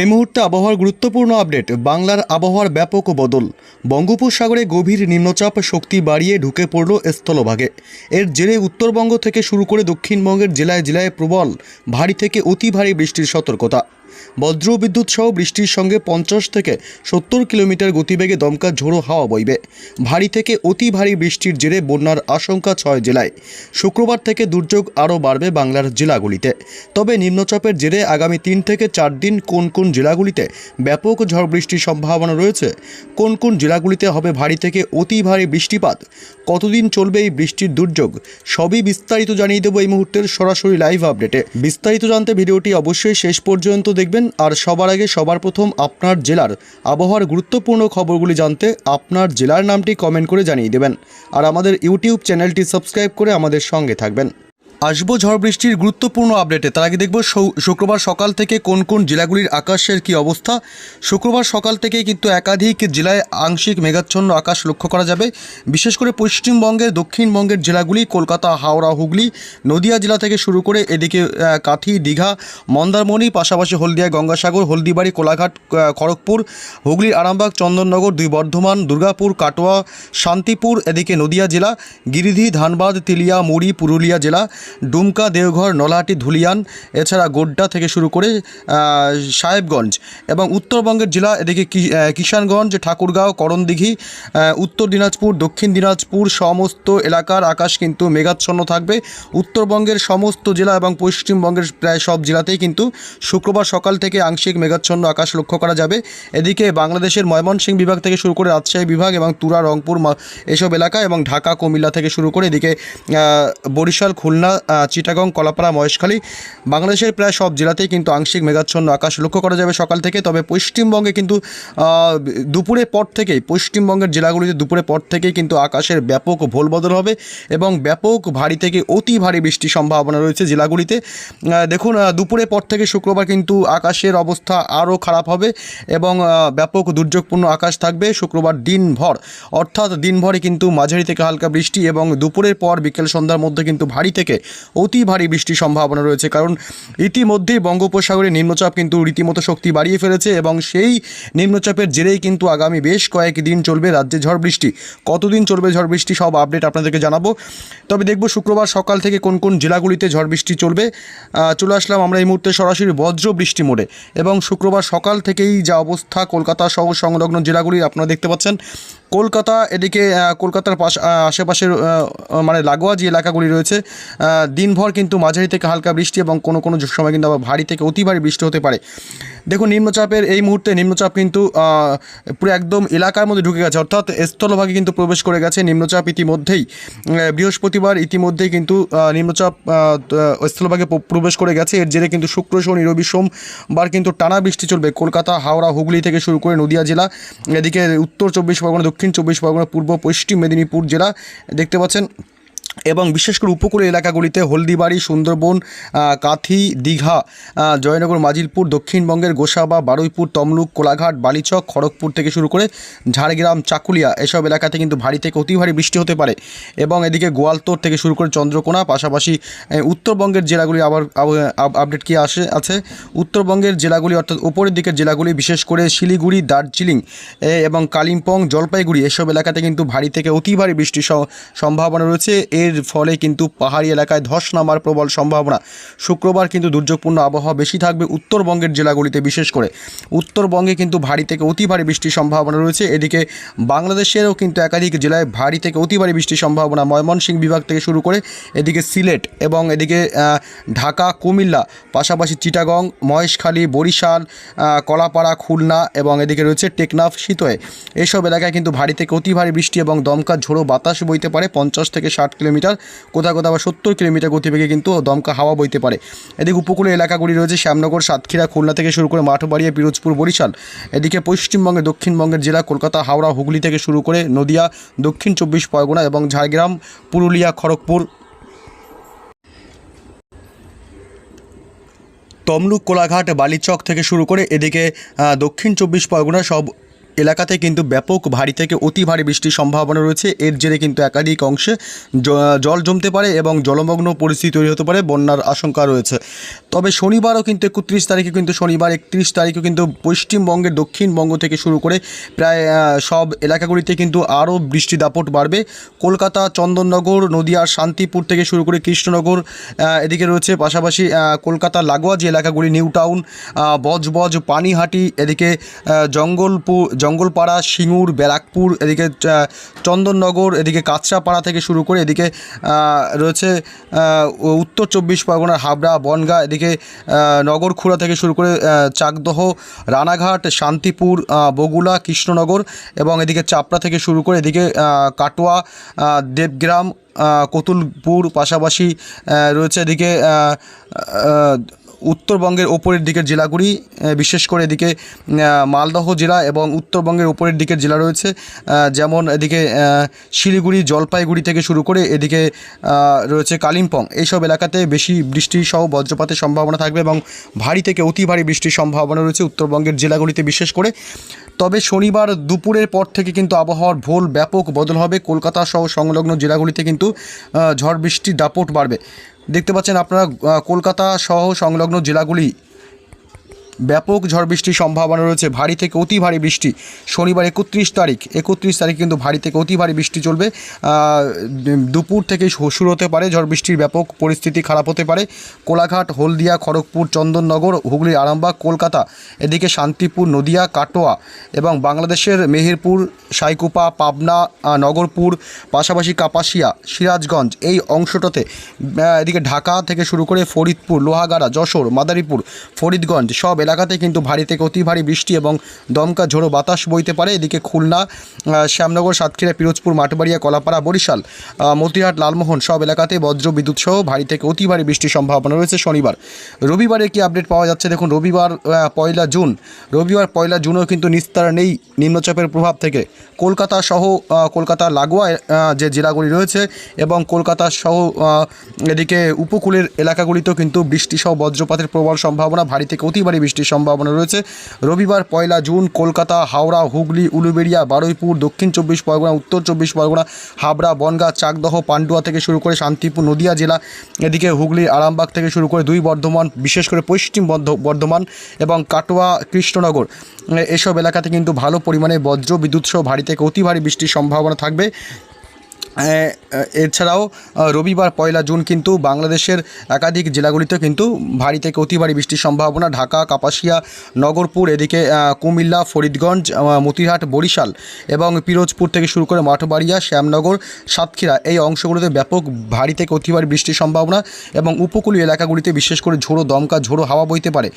এই মুহূর্তে আবহাওয়ার গুরুত্বপূর্ণ আপডেট, বাংলার আবহাওয়ার ব্যাপক বদল। বঙ্গোপসাগরে গভীর নিম্নচাপ শক্তি বাড়িয়ে ঢুকে পড়ল স্থলভাগে। এর জেরে উত্তরবঙ্গ থেকে শুরু করে দক্ষিণবঙ্গের জেলায় জেলায় প্রবল, ভারী থেকে অতি ভারী বৃষ্টির সতর্কতা। বজ্র বিদ্যুৎ সহ বৃষ্টির সঙ্গে পঞ্চাশ থেকে সত্তর কিলোমিটার গতিবেগে দমকা ঝোড়ো হাওয়া বইবে। ভারী থেকে অতি ভারী বৃষ্টির জেরে বন্যার আশঙ্কা ছয় জেলায়। শুক্রবার থেকে দুর্যোগ আরও বাড়বে বাংলার জেলাগুলিতে। তবে নিম্নচাপের জেরে আগামী তিন থেকে চার দিন কোন কোন জেলাগুলিতে ব্যাপক ঝড় বৃষ্টির সম্ভাবনা রয়েছে? কোন কোন জেলাগুলিতে হবে ভারী থেকে অতি ভারী বৃষ্টিপাত? কতদিন চলবে এই বৃষ্টির দুর্যোগ? সবই বিস্তারিত জানিয়ে দেবো এই মুহূর্তের সরাসরি লাইভ আপডেটে বিস্তারিত জানতে ভিডিওটি অবশ্যই শেষ পর্যন্ত দেখবেন, আর সবার আগে সবার প্রথম আপনার জেলার আবহাওয়ার গুরুত্বপূর্ণ খবরগুলি জানতে আপনার জেলার নামটি কমেন্ট করে জানিয়ে দেবেন। আর আমাদের ইউটিউব চ্যানেলটি সাবস্ক্রাইব করে আমাদের সঙ্গে থাকবেন। আসব ঝড় বৃষ্টির গুরুত্বপূর্ণ আপডেটে তার আগে দেখব শুক্রবার সকাল থেকে কোন কোন জেলাগুলির আকাশের কি অবস্থা। শুক্রবার সকাল থেকে কিন্তু একাধিক জেলায় আংশিক মেঘাচ্ছন্ন আকাশ লক্ষ্য করা যাবে। বিশেষ করে পশ্চিমবঙ্গের, দক্ষিণবঙ্গের জেলাগুলি কলকাতা, হাওড়া, হুগলি, নদিয়া জেলা থেকে শুরু করে এদিকে কাঠি দীঘা, মন্দারমণি, পাশাপাশি হলদিয়া, গঙ্গাসাগর, হলদিবাড়ি, কোলাঘাট খড়গপুর হুগলির আরামবাগ, চন্দননগর, দুই বর্ধমান, দুর্গাপুর, কাটোয়া, শান্তিপুর, এদিকে নদিয়া জেলা, গিরিধি, ধানবাদ, তিলিয়া, মুড়ি, পুরুলিয়া জেলা ডুমকা, দেওঘর, নলাহাটি, ধুলিয়ান, এছাড়া গোড্ডা থেকে শুরু করে সাহেবগঞ্জ এবং উত্তরবঙ্গের জেলা, এদিকে কিষানগঞ্জ, ঠাকুরগাঁও, করণদিঘি উত্তর দিনাজপুর, দক্ষিণ দিনাজপুর সমস্ত এলাকার আকাশ কিন্তু মেঘাচ্ছন্ন থাকবে। উত্তরবঙ্গের সমস্ত জেলা এবং পশ্চিমবঙ্গের প্রায় সব জেলাতেই কিন্তু শুক্রবার সকাল থেকে আংশিক মেঘাচ্ছন্ন আকাশ লক্ষ্য করা যাবে। এদিকে বাংলাদেশের ময়মনসিংহ বিভাগ থেকে শুরু করে রাজশাহী বিভাগ এবং তুরা, রংপুর এসব এলাকা এবং ঢাকা, কুমিল্লা থেকে শুরু করে এদিকে বরিশাল, খুলনা চিটাগং, কলাপাড়া, মহেশখালী বাংলাদেশের প্রায় সব জেলাতেই কিন্তু আংশিক মেঘাচ্ছন্ন আকাশ লক্ষ্য করা যাবে সকাল থেকে। তবে পশ্চিমবঙ্গে কিন্তু দুপুরের পর থেকেই, পশ্চিমবঙ্গের জেলাগুলিতে দুপুরের পর থেকেই কিন্তু আকাশের ব্যাপক ভোলবদল হবে এবং ব্যাপক ভারী থেকে অতি ভারী বৃষ্টির সম্ভাবনা রয়েছে জেলাগুলিতে। দেখুন দুপুরের পর থেকে শুক্রবার কিন্তু আকাশের অবস্থা আরও খারাপ হবে এবং ব্যাপক দুর্যোগপূর্ণ আকাশ থাকবে। শুক্রবার দিনভর, অর্থাৎ দিনভরে কিন্তু মাঝারি থেকে হালকা বৃষ্টি এবং দুপুরের পর বিকেল সন্ধ্যার মধ্যে কিন্তু ভারী থেকে অতি ভারী বৃষ্টির সম্ভাবনা রয়েছে। কারণ ইতিমধ্যেই বঙ্গোপসাগরে নিম্নচাপ কিন্তু রীতিমতো শক্তি বাড়িয়ে ফেলেছে এবং সেই নিম্নচাপের জেরেই কিন্তু আগামী বেশ কয়েক দিন চলবে রাজ্যে ঝড় বৃষ্টি। কতদিন চলবে ঝড় বৃষ্টি সব আপডেট আপনাদেরকে জানাব। তবে দেখব শুক্রবার সকাল থেকে কোন কোন জেলাগুলিতে ঝড় বৃষ্টি চলবে। চলে আসলাম আমরা এই মুহূর্তে সরাসরি বজ্র বৃষ্টি মোড়ে এবং শুক্রবার সকাল থেকেই যা অবস্থা কলকাতা সহ সংলগ্ন জেলাগুলি আপনারা দেখতে পাচ্ছেন। কলকাতা এদিকে কলকাতার পাশ আশেপাশের মানে লাগোয়া যে এলাকাগুলি রয়েছে দিনভর কিন্তু মাঝারি থেকে হালকা বৃষ্টি এবং কোনো কোনো সময় কিন্তু আবার ভারী থেকে অতি ভারী বৃষ্টি হতে পারে। দেখুন, নিম্নচাপের এই মুহূর্তে নিম্নচাপ কিন্তু পুরো একদম এলাকার মধ্যে ঢুকে গেছে, অর্থাৎ স্থলভাগে কিন্তু প্রবেশ করে গেছে নিম্নচাপ ইতিমধ্যেই। বৃহস্পতিবার ইতিমধ্যেই কিন্তু নিম্নচাপ স্থলভাগে প্রবেশ করে গেছে। এর জেরে কিন্তু শুক্র, শনি, রবি, সোমবার কিন্তু টানা বৃষ্টি চলবে। কলকাতা, হাওড়া, হুগলি থেকে শুরু করে নদিয়া জেলা, এদিকে উত্তর চব্বিশ পরগনা, দক্ষিণ চব্বিশ পরগনা, পূর্ব, পশ্চিম মেদিনীপুর জেলা দেখতে পাচ্ছেন। এবং বিশেষ করে উপকূলীয় এলাকাগুলিতে হলদিবাড়ি, সুন্দরবন কাথি, দীঘা জয়নগর, মাজিলপুর, দক্ষিণবঙ্গের গোসাবা, বারুইপুর, তমলুক, কোলাঘাট, বালিচক, খড়গপুর থেকে শুরু করে ঝাড়গ্রাম, চাকুলিয়া এসব এলাকাতে কিন্তু ভারী থেকে অতি ভারী বৃষ্টি হতে পারে এবং এদিকে গোয়ালতোর থেকে শুরু করে চন্দ্রকোনা, পাশাপাশি উত্তরবঙ্গের জেলাগুলি আবার আব- আব- আপডেট কি আসে, আছে। উত্তরবঙ্গের জেলাগুলি অর্থাৎ উপরের দিকের জেলাগুলি, বিশেষ করে শিলিগুড়ি, দার্জিলিং এবং কালিম্পং, জলপাইগুড়ি এসব এলাকাতে কিন্তু ভারী থেকে অতি ভারী বৃষ্টির সম্ভাবনা রয়েছে। এর ফলে কিন্তু পাহাড়ি এলাকায় ধস নামার প্রবল সম্ভাবনা। শুক্রবার কিন্তু দুর্যোগপূর্ণ আবহাওয়া বেশি থাকবে উত্তরবঙ্গের জেলাগুলিতে, বিশেষ করে। উত্তরবঙ্গে কিন্তু ভারী থেকে অতি ভারী বৃষ্টির সম্ভাবনা রয়েছে। এদিকে বাংলাদেশেরও কিন্তু একাধিক জেলায় ভারী থেকে অতি ভারী বৃষ্টির সম্ভাবনা। ময়মনসিংহ বিভাগ থেকে শুরু করে এদিকে সিলেট এবং এদিকে ঢাকা, কুমিল্লা, পাশাপাশি চিটাগং, মহেশখালী, বরিশাল কলাপাড়া, খুলনা এবং এদিকে রয়েছে টেকনাফ শীতয়ে এসব এলাকায় কিন্তু ভারী থেকে অতি ভারী বৃষ্টি এবং দমকা ঝোড়ো বাতাস বইতে পারে পঞ্চাশ থেকে ষাট কিলোমিটার কোথাও কোথাও আবার সত্তর কিলোমিটার গতিবেগে কিন্তু দমকা হাওয়া বইতে পারে। এদিকে উপকূলীয় এলাকাগুলি রয়েছে শ্যামনগর, সাতক্ষীরা, খুলনা থেকে শুরু করে মাঠবাড়িয়া, পিরোজপুর, বরিশাল। এদিকে পশ্চিমবঙ্গের, দক্ষিণবঙ্গের জেলা কলকাতা, হাওড়া, হুগলি থেকে শুরু করে নদিয়া, দক্ষিণ চব্বিশ পরগনা এবং ঝাড়গ্রাম, পুরুলিয়া, খড়গপুর। তমলুক, কোলাঘাট, বালিচক থেকে শুরু করে এদিকে দক্ষিণ চব্বিশ পরগনা সব এলাকাতে কিন্তু ব্যাপক ভারী থেকে অতি ভারী বৃষ্টির সম্ভাবনা রয়েছে। এর জেরে কিন্তু একাধিক অংশে জল জমতে পারে এবং জলমগ্ন পরিস্থিতি তৈরি হতে পারে বন্যার আশঙ্কা রয়েছে। তবে শনিবারও কিন্তু একত্রিশ তারিখে কিন্তু শনিবার একত্রিশ তারিখে কিন্তু পশ্চিমবঙ্গের দক্ষিণবঙ্গ থেকে শুরু করে প্রায় সব এলাকাগুলিতে কিন্তু আরও বৃষ্টি দাপট বাড়বে। কলকাতা, চন্দননগর, নদিয়ার শান্তিপুর থেকে শুরু করে কৃষ্ণনগর এদিকে রয়েছে। পাশাপাশি কলকাতা, লাগোয়া যে এলাকাগুলি নিউ টাউন বজবজ, পানিহাটি, এদিকে জঙ্গলপুর জঙ্গলপাড়া, সিঙ্গুর, ব্যারাকপুর, এদিকে চন্দননগর, এদিকে কাঁচরাপাড়া থেকে শুরু করে এদিকে রয়েছে উত্তর চব্বিশ পরগনার হাবড়া, বনগাঁ, এদিকে নগরখুড়া থেকে শুরু করে চাকদহ, রানাঘাট, শান্তিপুর বগুলা কৃষ্ণনগর এবং এদিকে চাপড়া থেকে শুরু করে এদিকে কাটোয়া দেবগ্রাম কতুলপুর পাশাপাশি রয়েছে এদিকে উত্তরবঙ্গের ওপরের দিকের জেলাগুলি বিশেষ করে এদিকে মালদহ জেলা এবং উত্তরবঙ্গের ওপরের দিকের জেলা রয়েছে। যেমন এদিকে শিলিগুড়ি, জলপাইগুড়ি থেকে শুরু করে এদিকে রয়েছে কালিম্পং। এইসব এলাকাতে বেশি বৃষ্টি সহ বজ্রপাতের সম্ভাবনা থাকবে এবং ভারী থেকে অতি ভারী বৃষ্টির সম্ভাবনা রয়েছে উত্তরবঙ্গের জেলাগুলিতে বিশেষ করে। তবে শনিবার দুপুরের পর থেকে কিন্তু আবহাওয়ার ভোল ব্যাপক বদল হবে। কলকাতা সহ সংলগ্ন জেলাগুলিতে কিন্তু ঝড় বৃষ্টির দাপট বাড়বে। দেখতে পাচ্ছেন আপনারা কলকাতা সহ সংলগ্ন জেলাগুলি ব্যাপক ঝড় বৃষ্টির সম্ভাবনা রয়েছে। ভারী থেকে অতি ভারী বৃষ্টি। শনিবার একত্রিশ তারিখ। একত্রিশ তারিখ কিন্তু ভারী থেকে অতি ভারী বৃষ্টি চলবে। দুপুর থেকে শুরু হতে পারে ঝড় বৃষ্টির ব্যাপক পরিস্থিতি খারাপ হতে পারে। কোলাঘাট, হলদিয়া, খড়গপুর, চন্দননগর, হুগলি, আরামবাগ, কলকাতা, এদিকে শান্তিপুর, নদিয়া, কাটোয়া এবং বাংলাদেশের মেহেরপুর, সাইকুপা, পাবনা নগরপুর, পাশাপাশি কাপাসিয়া, সিরাজগঞ্জ এই অংশটাতে এদিকে ঢাকা থেকে শুরু করে ফরিদপুর, লোহাগাড়া, যশোর, মাদারীপুর, ফরিদগঞ্জ সব এলাকাতে কিন্তু ভারী থেকে অতি ভারী বৃষ্টি এবং দমকা ঝোড়ো বাতাস বইতে পারে। এদিকে খুলনা শ্যামনগর, সাতক্ষীরা, পিরোজপুর, মাঠবাড়িয়া, কলাপাড়া, বরিশাল মতিহাট, লালমোহন সব এলাকাতে বজ্র বিদ্যুৎ সহ ভারী থেকে অতি ভারী বৃষ্টির সম্ভাবনা রয়েছে শনিবার। রবিবারে কি আপডেট পাওয়া যাচ্ছে? দেখুন, রবিবার পয়লা জুন। রবিবার, পয়লা জুনও কিন্তু নিস্তার নেই নিম্নচাপের প্রভাব থেকে। কলকাতা সহ কলকাতা লাগোয়া যে জেলাগুলি রয়েছে এবং কলকাতা সহ এদিকে উপকূলের এলাকাগুলিতেও কিন্তু বৃষ্টি সহ বজ্রপাতের প্রবল সম্ভাবনা, ভারী থেকে অতি ভারী বৃষ্টির সম্ভাবনা রয়েছে। রবিবার পয়লা জুন কলকাতা, হাওড়া, হুগলি, উলুবেড়িয়া, বারুইপুর, দক্ষিণ চব্বিশ পরগনা, উত্তর চব্বিশ পরগনা, হাবড়া, বনগাঁ, চাকদহ, পান্ডুয়া থেকে শুরু করে শান্তিপুর, নদিয়া জেলা, এদিকে হুগলির আরামবাগ থেকে শুরু করে দুই বর্ধমান, বিশেষ করে পশ্চিম বর্ধ- বর্ধমান এবং কাটোয়া, কৃষ্ণনগর। এসব এলাকাতে কিন্তু ভালো পরিমাণে বজ্র, বিদ্যুৎ সহ ভারী থেকে অতি ভারী বৃষ্টির সম্ভাবনা থাকবে। এছাড়াও রবিবার পয়লা জুন কিন্তু বাংলাদেশের একাধিক জেলাগুলিতে কিন্তু ভারী থেকে অতি ভারী বৃষ্টির সম্ভাবনা। ঢাকা, কাপাসিয়া, নগরপুর, এদিকে কুমিল্লা, ফরিদগঞ্জ মতিহাট, বরিশাল এবং পিরোজপুর থেকে শুরু করে মাঠবাড়িয়া, শ্যামনগর, সাতক্ষীরা এই অংশগুলিতে ব্যাপক ভারী থেকে অতি ভারী বৃষ্টির সম্ভাবনা এবং উপকূলীয় এলাকাগুলিতে বিশেষ করে ঝোড়ো দমকা, ঝোড়ো হাওয়া বইতে পারে।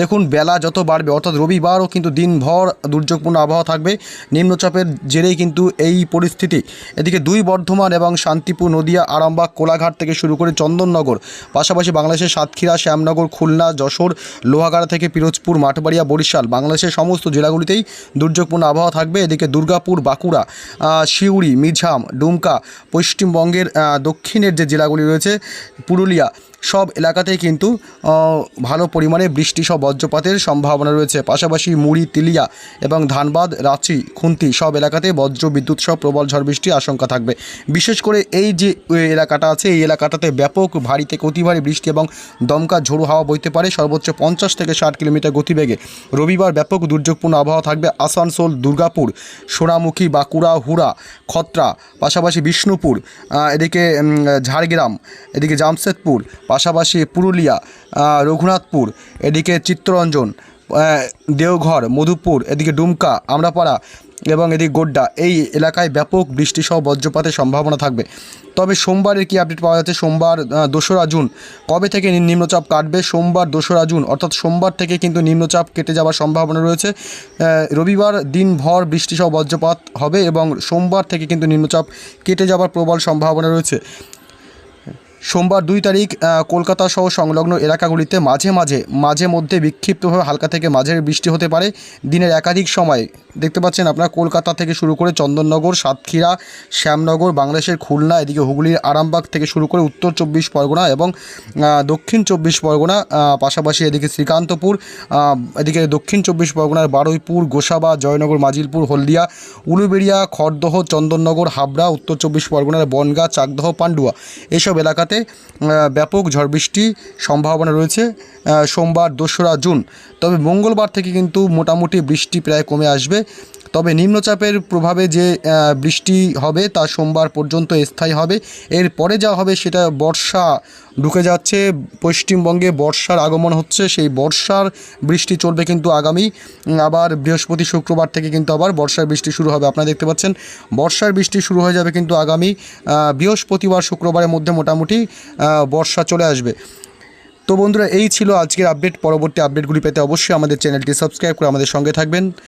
দেখুন, বেলা যত বাড়বে, অর্থাৎ রবিবারও কিন্তু দিনভর দুর্যোগপূর্ণ আবহাওয়া থাকবে। নিম্নচাপের জেরেই কিন্তু এই পরিস্থিতি। এদিকে দুই বর্ধমান এবং শান্তিপুর, নদিয়া, আরামবাগ, কোলাঘাট থেকে শুরু করে চন্দননগর, পাশাপাশি বাংলাদেশের সাতক্ষীরা, শ্যামনগর, খুলনা, যশোর, লোহাগাড়া থেকে পিরোজপুর, মাঠবাড়িয়া, বরিশাল, বাংলাদেশের সমস্ত জেলাগুলিতেই দুর্যোগপূর্ণ আবহাওয়া থাকবে। এদিকে দুর্গাপুর, বাঁকুড়া শিউড়ি মিঝাম ডুমকা, পশ্চিমবঙ্গের দক্ষিণের যে জেলাগুলি রয়েছে, পুরুলিয়া সব এলাকাতেই কিন্তু ভালো পরিমাণে বৃষ্টি সহ বজ্রপাতের সম্ভাবনা রয়েছে। পাশাপাশি মুড়ি, তিলিয়া এবং ধানবাদ, রাঁচি, খুন্তি সব এলাকাতে বজ্র বিদ্যুৎ সহ প্রবল ঝড় বৃষ্টির আশঙ্কা থাকবে। বিশেষ করে এই যে এলাকাটা আছে, এই এলাকাটাতে ব্যাপক ভারী থেকে অতি ভারী বৃষ্টি এবং দমকা ঝোড়ো হাওয়া বইতে পারে। সর্বোচ্চ পঞ্চাশ থেকে ষাট কিলোমিটার গতিবেগে। রবিবার ব্যাপক দুর্যোগপূর্ণ আবহাওয়া থাকবে আসানসোল, দুর্গাপুর, সোনামুখী, বাঁকুড়া, হুড়া, খত্রা, পাশাপাশি বিষ্ণুপুর এদিকে ঝাড়গ্রাম, এদিকে জামশেদপুর পাশাপাশি পুরুলিয়া রঘুনাথপুর, এদিকে চিত্তরঞ্জন দেওঘর, মধুপুর, এদিকে ডুমকা, আমরাপাড়া এবং এদিকে গোড্ডা, এই এলাকায় ব্যাপক বৃষ্টি সহ বজ্রপাতের সম্ভাবনা থাকবে। তবে সোমবারের কি আপডেট পাওয়া যাচ্ছে? সোমবার দোসরা জুন কবে থেকে নিম্নচাপ কাটবে? সোমবার, দোসরা জুন, অর্থাৎ সোমবার থেকে কিন্তু নিম্নচাপ কেটে যাওয়ার সম্ভাবনা রয়েছে। রবিবার দিনভর বৃষ্টি সহ বজ্রপাত হবে এবং সোমবার থেকে কিন্তু নিম্নচাপ কেটে যাওয়ার প্রবল সম্ভাবনা রয়েছে। সোমবার দুই তারিখ কলকাতা সহ সংলগ্ন এলাকাগুলিতে মাঝে মাঝে মাঝে মধ্যে বিক্ষিপ্তভাবে হালকা থেকে মাঝের বৃষ্টি হতে পারে। দিনের একাধিক সময় দেখতে পাচ্ছেন আপনারা কলকাতা থেকে শুরু করে চন্দননগর, সাতক্ষীরা, শ্যামনগর, বাংলাদেশের খুলনা, এদিকে হুগলির আরামবাগ থেকে শুরু করে উত্তর চব্বিশ পরগনা এবং দক্ষিণ চব্বিশ পরগনা পাশাপাশি এদিকে শ্রীকান্তপুর এদিকে দক্ষিণ চব্বিশ পরগনার বারুইপুর, গোসাবা, জয়নগর, মাজিলপুর, হলদিয়া, উলুবেড়িয়া, খড়দহ, চন্দননগর, হাবড়া, উত্তর চব্বিশ পরগনার বনগাঁ, চাকদহ, পান্ডুয়া। এসব এলাকাতে আহ, ব্যাপক ঝড় বৃষ্টি সম্ভাবনা রয়েছে সোমবার দোসরা জুন। তবে মঙ্গলবার থেকে কিন্তু মোটামুটি বৃষ্টি প্রায় কমে আসবে। তবে নিম্নচাপের প্রভাবে যে বৃষ্টি হবে তা সোমবার পর্যন্ত স্থায়ী হবে। এরপরে যা হবে সেটা বর্ষা ঢুকে যাচ্ছে। পশ্চিমবঙ্গে বর্ষার আগমন হচ্ছে সেই বর্ষার বৃষ্টি চলবে কিন্তু আগামী আবার বৃহস্পতি শুক্রবার থেকে কিন্তু আবার বর্ষার বৃষ্টি শুরু হবে। আপনারা দেখতে পাচ্ছেন বর্ষার বৃষ্টি শুরু হয়ে যাবে কিন্তু আগামী বৃহস্পতিবার শুক্রবারের মধ্যে মোটামুটি আহ, বর্ষা চলে আসবে। তো বন্ধুরা এই ছিল আজকের আপডেট পরবর্তী আপডেটগুলি পেতে অবশ্যই আমাদের চ্যানেলটি সাবস্ক্রাইব করে আমাদের সঙ্গে থাকবেন।